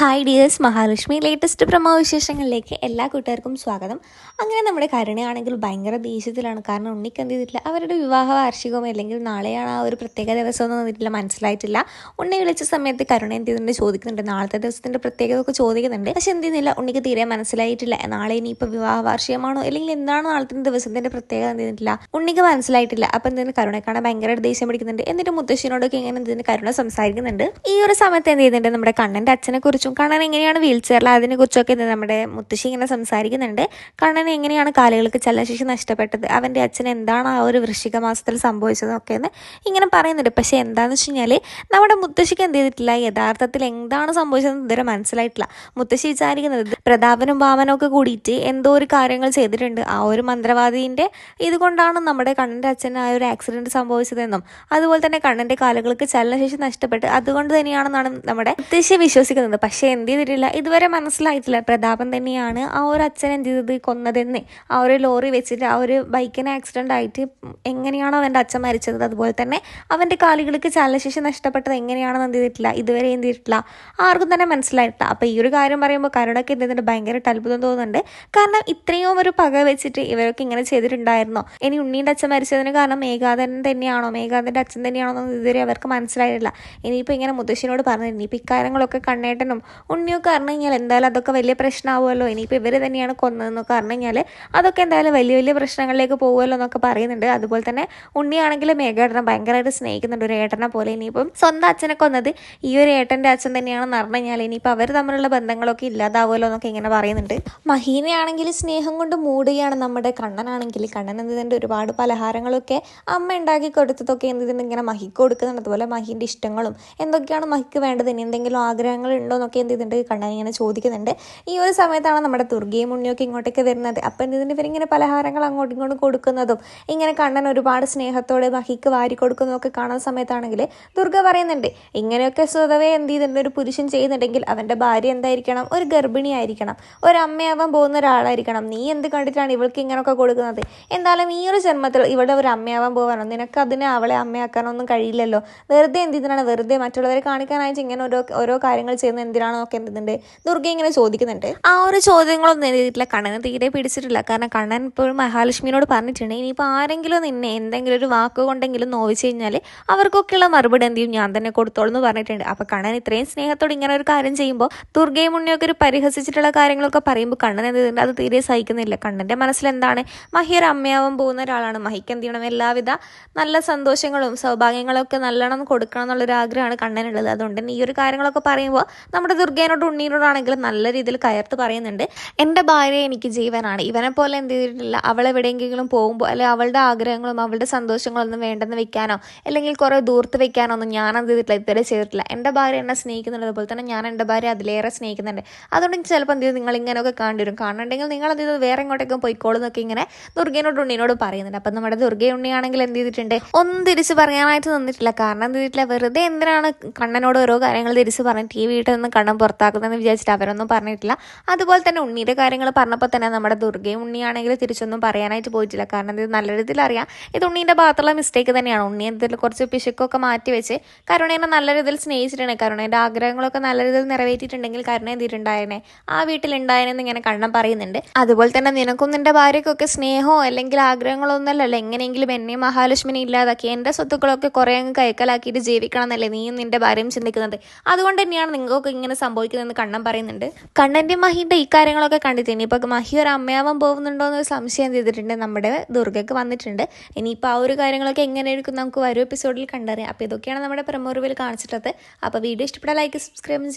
Hi dears Mahalakshmi latest promo വിശേഷങ്ങളിലേക്ക് എല്ലാ കൂട്ടുകാർക്കും സ്വാഗതം. അങ്ങനെ നമ്മുടെ കരുണയാണെങ്കിൽ ഭയങ്കര ദേഷ്യത്തിലാണ്. കാരണം ഉണ്ണിക്ക് എന്ത് ചെയ്തിട്ടില്ല? അവരുടെ വിവാഹ വാർഷികമോ അല്ലെങ്കിൽ നാളെയാണ് ആ ഒരു പ്രത്യേക ദിവസമൊന്നും വന്നിട്ടില്ല മനസ്സിലായിട്ടില്ല. ഉണ്ണി വിളിച്ച സമയത്ത് കരുണ എന്ത് ചെയ്തിട്ടുണ്ട് ചോദിക്കുന്നുണ്ട്. നാളത്തെ ദിവസത്തിന്റെ പ്രത്യേകത ചോദിക്കുന്നുണ്ട്. പക്ഷെ എന്ത് ചെയ്യുന്നില്ല ഉണ്ണിക്ക് തീരെ മനസ്സിലായിട്ടില്ല. നാളെ ഇനിയിപ്പോൾ വിവാഹ വാർഷികമാണോ അല്ലെങ്കിൽ എന്താണ് നാളത്തെ ദിവസത്തിന്റെ പ്രത്യേകത എന്ത് ചെയ്തിട്ടില്ല? ഉണ്ണിക്ക് മനസ്സിലായിട്ടില്ല. അപ്പം എന്തിനു കരുണക്കാണ് ഭയങ്കര ദേഷ്യം പിടിക്കുന്നുണ്ട്. എന്നിട്ട് മുത്തശ്ശിനോടൊക്കെ ഇങ്ങനെ എന്തിനു കരുണ സംസാരിക്കുന്നുണ്ട്. ഈ ഒരു സമയത്ത് എന്ത് ചെയ്യുന്നുണ്ട്? നമ്മുടെ കണ്ണന്റെ അച്ഛനെ കുറിച്ചും കണ്ണൻ എങ്ങനെയാണ് വീൽ ചെയറിൽ അതിനെക്കുറിച്ചൊക്കെ നമ്മുടെ മുത്തശ്ശി ഇങ്ങനെ സംസാരിക്കുന്നുണ്ട്. കണ്ണൻ എങ്ങനെയാണ് കാലുകൾക്ക് ചലനശേഷി നഷ്ടപ്പെട്ടത്? അവന്റെ അച്ഛൻ എന്താണ് ആ ഒരു വൃശ്ചിക മാസത്തിൽ സംഭവിച്ചതൊക്കെ എന്ന് ഇങ്ങനെ പറയുന്നുണ്ട്. പക്ഷേ എന്താണെന്ന് വെച്ച് കഴിഞ്ഞാൽ നമ്മുടെ മുത്തശ്ശിക്ക് എന്ത് ചെയ്തിട്ടില്ല? യഥാർത്ഥത്തിൽ എന്താണ് സംഭവിച്ചതെന്ന് ഇതുവരെ മനസ്സിലായിട്ടില്ല. മുത്തശ്ശി വിചാരിക്കുന്നത് പ്രതാപനും ഭാവനും ഒക്കെ കൂടിയിട്ട് എന്തോ ഒരു കാര്യങ്ങൾ ചെയ്തിട്ടുണ്ട്. ആ ഒരു മന്ത്രവാദീന്റെ ഇതുകൊണ്ടാണ് നമ്മുടെ കണ്ണന്റെ അച്ഛൻ ആ ഒരു ആക്സിഡന്റ് സംഭവിച്ചതെന്നും അതുപോലെ തന്നെ കണ്ണന്റെ കാലുകൾക്ക് ചലനശേഷി നഷ്ടപ്പെട്ട് അതുകൊണ്ട് തന്നെയാണെന്നാണ് നമ്മുടെ മുത്തശ്ശി വിശ്വസിക്കുന്നത്. പക്ഷേ എന്ത് ചെയ്തിട്ടില്ല. ഇതുവരെ മനസ്സിലായിട്ടില്ല. പ്രതാപൻ തന്നെയാണ് ആ ഒരു അച്ഛൻ എന്ത് ചെയ്തത്? കൊന്നതെന്ന്. ആ ഒരു ലോറി വെച്ചിട്ട് ആ ഒരു ബൈക്കിന് ആക്സിഡന്റ് ആയിട്ട് എങ്ങനെയാണോ അവന്റെ അച്ഛൻ മരിച്ചത്. അതുപോലെ തന്നെ അവന്റെ കാലുകൾക്ക് ചലശേഷി നഷ്ടപ്പെട്ടത് എങ്ങനെയാണെന്ന് എന്ത് ചെയ്തിട്ടില്ല. ഇതുവരെ എന്ത് ചെയ്തിട്ടില്ല. ആർക്കും തന്നെ മനസ്സിലായിട്ടില്ല. അപ്പോൾ ഈ ഒരു കാര്യം പറയുമ്പോൾ കരുണൊക്കെ എന്ത് ചെയ്യുന്നുണ്ട് ഭയങ്കരമായിട്ട് അത്ഭുതം തോന്നുന്നുണ്ട്. കാരണം ഇത്രയും ഒരു പക വെച്ചിട്ട് ഇവരൊക്കെ ഇങ്ങനെ ചെയ്തിട്ടുണ്ടായിരുന്നോ? ഇനി ഉണ്ണീന്റെ അച്ഛൻ മരിച്ചതിന് കാരണം മേഘാതൻ തന്നെയാണോ? മേഘാതന്റെ അച്ഛൻ തന്നെയാണോ എന്ന് ഇതുവരെ അവർക്ക് മനസ്സിലായിട്ടില്ല. ഇനിയിപ്പോൾ ഇങ്ങനെ മുത്തശ്ശിനോട് പറഞ്ഞിരുന്നു ഇനിയിപ്പോൾ ഇക്കാര്യങ്ങളൊക്കെ കണ്ണേട്ടനും ഉണ്ണിയൊക്കെ അറിഞ്ഞു കഴിഞ്ഞാൽ എന്തായാലും അതൊക്കെ വലിയ പ്രശ്നമാവുമല്ലോ ഇനിയിപ്പോൾ ഇവർ തന്നെയാണ് കൊന്നതെന്നൊക്കെ അറിഞ്ഞു കഴിഞ്ഞാൽ അതൊക്കെ എന്തായാലും വലിയ വലിയ പ്രശ്നങ്ങളിലേക്ക് പോകുമല്ലോ എന്നൊക്കെ പറയുന്നുണ്ട്. അതുപോലെ തന്നെ ഉണ്ണിയാണെങ്കിൽ മേഘേട്ടനെ ഭയങ്കരമായിട്ട് സ്നേഹിക്കുന്നുണ്ട്. ഒരു ഏട്ടനെ പോലെ ഇനിയിപ്പം സ്വന്തം അച്ഛനെ കൊന്നത് ഈ ഒരു ഏട്ടന്റെ അച്ഛൻ തന്നെയാണെന്ന് അറിഞ്ഞു കഴിഞ്ഞാൽ ഇനിയിപ്പോൾ അവർ തമ്മിലുള്ള ബന്ധങ്ങളൊക്കെ ഇല്ലാതാവുമല്ലോ എന്നൊക്കെ ഇങ്ങനെ പറയുന്നുണ്ട്. മഹീനയാണെങ്കിൽ സ്നേഹം കൊണ്ട് മൂടുകയാണ് നമ്മുടെ കണ്ണനാണെങ്കിൽ. കണ്ണൻ എന്തിന്റെ ഒരുപാട് പലഹാരങ്ങളൊക്കെ അമ്മ ഉണ്ടാക്കി കൊടുത്തതൊക്കെ എന്തിന് ഇങ്ങനെ മഹിക്ക് കൊടുക്കുന്നുണ്ട്. അതുപോലെ മഹീന്റെ ഇഷ്ടങ്ങളും എന്തൊക്കെയാണ് മഹിക്ക് വേണ്ടത്? ഇനി എന്തെങ്കിലും ആഗ്രഹങ്ങൾ ഉണ്ടോ എന്നൊക്കെ എന്ത് ചെയ്തിട്ടുണ്ട് കണ്ണൻ ഇങ്ങനെ ചോദിക്കുന്നുണ്ട്. ഈ ഒരു സമയത്താണ് നമ്മുടെ ദുർഗയും ഉണ്ണിയൊക്കെ ഇങ്ങോട്ടേക്ക് വരുന്നത്. അപ്പം എന്ത് ചെയ്തിട്ടുണ്ട് ഇവരിങ്ങനെ പലഹാരങ്ങൾ അങ്ങോട്ടും ഇങ്ങോട്ടും കൊടുക്കുന്നതും ഇങ്ങനെ കണ്ണൻ ഒരുപാട് സ്നേഹത്തോടെ മഹിക്ക് വാരി കൊടുക്കുന്നതൊക്കെ കാണുന്ന സമയത്താണെങ്കിൽ ദുർഗ പറയുന്നുണ്ട് ഇങ്ങനെയൊക്കെ സ്വതവേ എന്ത് ചെയ്തിട്ടുണ്ട് ഒരു പുരുഷൻ ചെയ്യുന്നുണ്ടെങ്കിൽ അവന്റെ ഭാര്യ എന്തായിരിക്കണം? ഒരു ഗർഭിണി ആയിരിക്കണം. ഒരമ്മയാവാൻ പോകുന്ന ഒരാളായിരിക്കണം. നീ എന്ത് കണ്ടിട്ടാണ് ഇവൾക്ക് ഇങ്ങനെയൊക്കെ കൊടുക്കുന്നത്? എന്തായാലും ഈ ഒരു ജന്മത്തിൽ ഇവിടെ ഒരു അമ്മയാവാൻ പോകാനോ നിനക്ക് അതിനെ അവളെ അമ്മയാക്കാനൊന്നും കഴിയില്ലല്ലോ. വെറുതെ എന്തിനാണ് വെറുതെ മറ്റുള്ളവരെ കാണിക്കാനായിട്ട് ഇങ്ങനെ ഓരോ ഓരോ കാര്യങ്ങൾ ചെയ്യുന്നത് എന്തിനാണെന്നൊക്കെ എന്തുണ്ട്? ദുർഗ ഇങ്ങനെ ചോദിക്കുന്നുണ്ട്. ആ ഒരു ചോദ്യങ്ങളൊന്നും എഴുതിയിട്ടില്ല കണ്ണന് തീരെ പിടിച്ചിട്ടില്ല. കാരണം കണ്ണൻ ഇപ്പോഴും മഹാലക്ഷ്മിയോട് പറഞ്ഞിട്ടുണ്ട്. ഇനിയിപ്പോൾ ആരെങ്കിലും നിന്നെ എന്തെങ്കിലും ഒരു വാക്ക് കൊണ്ടെങ്കിലും നോവിച്ചു കഴിഞ്ഞാൽ അവർക്കൊക്കെയുള്ള മറുപടി എന്ത് ചെയ്യും? ഞാൻ തന്നെ കൊടുത്തോളൂ എന്ന് പറഞ്ഞിട്ടുണ്ട്. അപ്പോൾ കണ്ണൻ ഇത്രയും സ്നേഹത്തോട് ഇങ്ങനെ ഒരു കാര്യം ചെയ്യുമ്പോൾ ദുർഗയും ഉണ്ണിയൊക്കെ ഒരു പരിഹസിച്ചിട്ടുള്ള കാര്യങ്ങളൊക്കെ പറയുമ്പോൾ കണ്ണൻ എന്ത് അത് തീരെ സഹിക്കുന്നില്ല. കണ്ണന്റെ മനസ്സിൽ എന്താണ്? മഹി ഒരു അമ്മയാവാൻ പോകുന്ന ഒരാളാണ്. മഹിക്ക് എന്ത് ചെയ്യണം? എല്ലാവിധ നല്ല സന്തോഷങ്ങളും സൗഭാഗ്യങ്ങളും ഒക്കെ നല്ലോണം കൊടുക്കണം എന്നുള്ളൊരു ആഗ്രഹമാണ് കണ്ണനുള്ളത്. അതുകൊണ്ട് തന്നെ ഈ ഒരു കാര്യങ്ങളൊക്കെ പറയുമ്പോൾ നമ്മുടെ ദുർഗേനോട് ഉണ്ണീനോടാണെങ്കിലും നല്ല രീതിയിൽ കയർത്ത് പറയുന്നുണ്ട്. എന്റെ ഭാര്യ എനിക്ക് ജീവനാണ്. ഇവനെ പോലെ എന്ത് ചെയ്തിട്ടില്ല. അവൾ എവിടെയെങ്കിലും പോകുമ്പോൾ അല്ലെങ്കിൽ അവളുടെ ആഗ്രഹങ്ങളും അവളുടെ സന്തോഷങ്ങളൊന്നും വേണ്ടെന്ന് വെക്കാനോ അല്ലെങ്കിൽ കുറേ ദൂർത്ത് വെക്കാനോ ഒന്നും ഞാൻ എന്ത് ചെയ്തിട്ടില്ല ഇതുവരെ ചെയ്തിട്ടില്ല. എന്റെ ഭാര്യ എന്നെ സ്നേഹിക്കുന്നുണ്ട് അതുപോലെ തന്നെ ഞാൻ എന്റെ ഭാര്യ അതിലേറെ സ്നേഹിക്കുന്നുണ്ട്. അതുകൊണ്ട് ചിലപ്പോൾ എന്ത് ചെയ്തു നിങ്ങൾ ഇങ്ങനെയൊക്കെ കണ്ടുവരും കാണുന്നുണ്ടെങ്കിൽ നിങ്ങൾ എന്ത് ചെയ്തു? വേറെ എങ്ങോട്ടേക്കും പോയിക്കോളും എന്നൊക്കെ ഇങ്ങനെ ദുർഗേനോട് ഉണ്ണിനോട് പറയുന്നുണ്ട്. അപ്പം നമ്മുടെ ദുർഗ ഉണ്ണിയാണെങ്കിൽ എന്ത് ചെയ്തിട്ടുണ്ട്? ഒന്നും തിരിച്ച് പറയാനായിട്ട് നിന്നിട്ടില്ല. കാരണം എന്ത് ചെയ്തിട്ടില്ല? വെറുതെ എന്തിനാണ് കണ്ണനോട് ഓരോ കാര്യങ്ങൾ തിരിച്ച് പറഞ്ഞ് ടി വി വീട്ടിൽ നിന്ന് കണ്ണൻ പുറത്താക്കുന്നതെന്ന് വിചാരിച്ചിട്ട് അവരൊന്നും പറഞ്ഞിട്ടില്ല. അതുപോലെ തന്നെ ഉണ്ണിയുടെ കാര്യങ്ങൾ പറഞ്ഞപ്പോൾ തന്നെ നമ്മുടെ ദുർഗയും ഉണ്ണിയാണെങ്കിൽ തിരിച്ചൊന്നും പറയാനായിട്ട് പോയിട്ടില്ല. കാരണം ഇത് നല്ല രീതിയിൽ അറിയാം. ഇത് ഉണ്ണീന്റെ ഭാഗത്തുള്ള മിസ്റ്റേക്ക് തന്നെയാണ്. ഉണ്ണി എന്തെങ്കിലും കുറച്ച് പിശുക്കൊക്കെ മാറ്റി വെച്ച് കരുണേനെ നല്ല രീതിയിൽ സ്നേഹിച്ചിട്ടുണ്ട്. കരുണേന്റെ ആഗ്രഹങ്ങളൊക്കെ നല്ല രീതിയിൽ നിറവേറ്റിയിട്ടുണ്ടെങ്കിൽ കരുണ എന്തിട്ടുണ്ടായേനെ? ആ വീട്ടിലുണ്ടായനെന്ന് ഇങ്ങനെ കണ്ണം പറയുന്നുണ്ട്. അതുപോലെ തന്നെ നിനക്കും നിന്റെ ഭാര്യയ്ക്കൊക്കെ സ്നേഹമോ അല്ലെങ്കിൽ ആഗ്രഹങ്ങളോ ഒന്നല്ലല്ലോ എങ്ങനെയെങ്കിലും എന്നെ മഹാലക്ഷ്മിനെ ഇല്ലാതാക്കി എന്റെ സ്വത്തുക്കളൊക്കെ കുറേ അങ്ങ് കൈക്കലാക്കിയിട്ട് ജീവിക്കണം എന്നല്ലേ നീയും നിന്റെ ഭാര്യയും ചിന്തിക്കുന്നത്? അതുകൊണ്ട് തന്നെയാണ് നിങ്ങൾക്കൊക്കെ ഇങ്ങനെ സംഭവിക്കുന്നതെന്ന് കണ്ണൻ പറയുന്നുണ്ട്. കണ്ണന്റെ മഹിന്റെ ഈ കാര്യങ്ങളൊക്കെ കണ്ടിട്ട് ഇനിയിപ്പോൾ മഹി ഒരു അമ്മയാവാൻ പോകുന്നുണ്ടോ എന്നൊരു സംശയം ചെയ്തിട്ടുണ്ട്? നമ്മുടെ ദുർഗയ്ക്ക് വന്നിട്ടുണ്ട്. ഇനിയിപ്പോൾ ആ ഒരു കാര്യങ്ങളൊക്കെ എങ്ങനെ എടുക്കും നമുക്ക് വരും എപ്പിസോഡിൽ കണ്ടറിയാം. അപ്പോൾ ഇതൊക്കെയാണ് നമ്മുടെ പ്രമോ കാണിച്ചിട്ടത് അപ്പോൾ വീഡിയോ ഇഷ്ടപ്പെട്ട ലൈക്ക് സബ്സ്ക്രൈബ് ചെയ്യുക